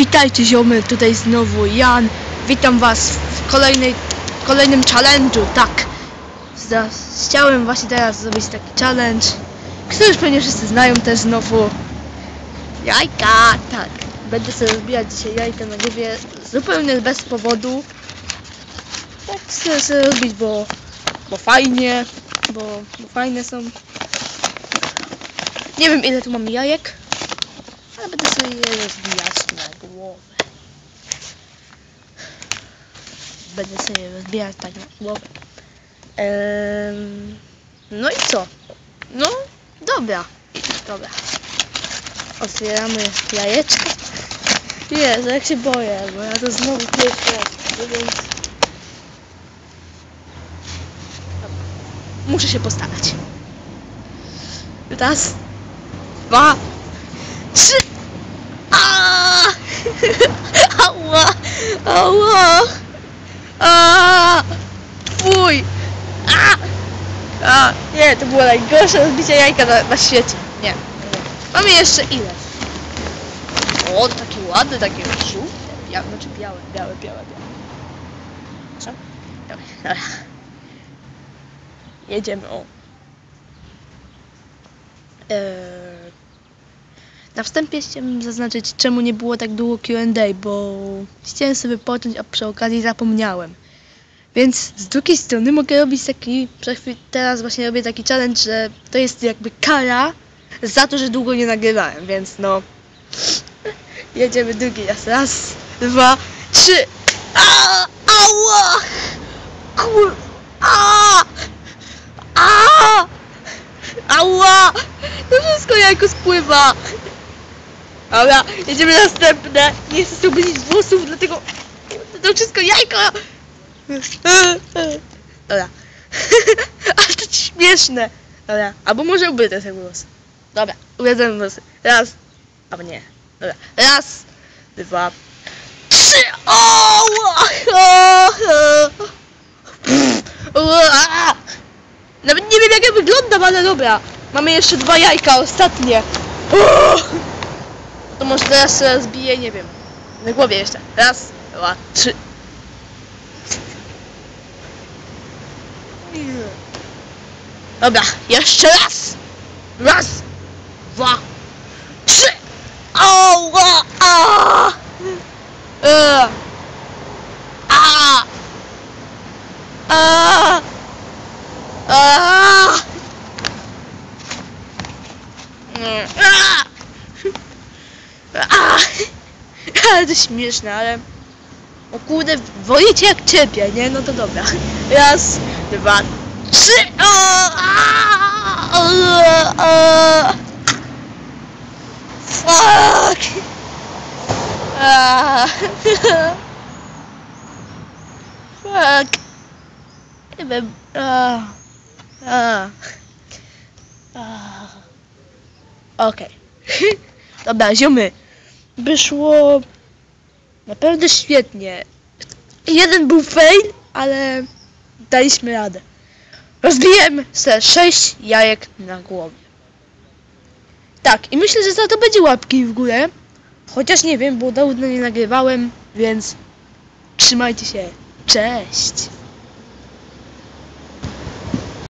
Witajcie ziomy, tutaj znowu Jan. Witam was w kolejnej, kolejnym challenge'u, tak. Chciałem właśnie teraz zrobić taki challenge, który już pewnie wszyscy znają też znowu. Jajka, tak. Będę sobie rozbijać dzisiaj jajka na głowie zupełnie bez powodu. Tak chcę sobie robić, bo, bo fajnie, bo, bo fajne są. Nie wiem ile tu mam jajek, ale będę sobie je rozbijać na głowę. Będę sobie rozbijać tak na głowę. Em, no i co? No, dobra. Dobra. Otwieramy jajeczko. Jezu, jak się boję, bo ja to znowu pierwszy raz, więc... Muszę się postarać. Raz, dwa, trzy. A! Ała! Ała! A! Fuj! A! A! Nie, to było najgorsze rozbicie jajka na, na świecie. Nie. Mamy jeszcze ile? O, takie ładne, takie żółte. Białe, znaczy białe, białe, białe, białe. Co? Dobra. Jedziemy, o. Eee, na wstępie chciałem zaznaczyć, czemu nie było tak długo Q&A, bo chciałem sobie począć, a przy okazji zapomniałem. Więc z drugiej strony mogę robić taki, teraz właśnie robię taki challenge, że to jest jakby kara za to, że długo nie nagrywałem, więc no... Jedziemy drugi raz. Raz, dwa, trzy. A, ała! Kur... A! A! Ała! To wszystko jajko spływa. Dobra, jedziemy na następne. Nie chcę sobie obudzić włosów, dlatego to wszystko jajko. Dobra. Ale to śmieszne. Dobra, albo może ubryte te włosy. Dobra, ubryte włosy. Raz, albo nie. Dobra, raz, dwa, trzy. O! Nawet nie wiem jak ja wyglądam, ale dobra. Mamy jeszcze dwa jajka, ostatnie. O! To może teraz sobie zbiję, nie wiem. Na głowie jeszcze. Raz, dwa, trzy. Dobra, jeszcze raz. Raz, dwa, trzy. O! o, A! E. A! A! A! Mm, a! A! Ale to śmieszne, ale... O kurde, woję cię jak ciebie, nie? No to dobra. Raz, dwa, trzy! O! A! O! Fuck! A! Fuck! Nie wiem. A! A! A! Okej. Dobra, ziomy. Wyszło naprawdę świetnie. Jeden był fail, ale daliśmy radę. Rozbiłem se sześć jajek na głowie. Tak, i myślę, że za to będzie łapki w górę. Chociaż nie wiem, bo dawno nie nagrywałem, więc trzymajcie się. Cześć!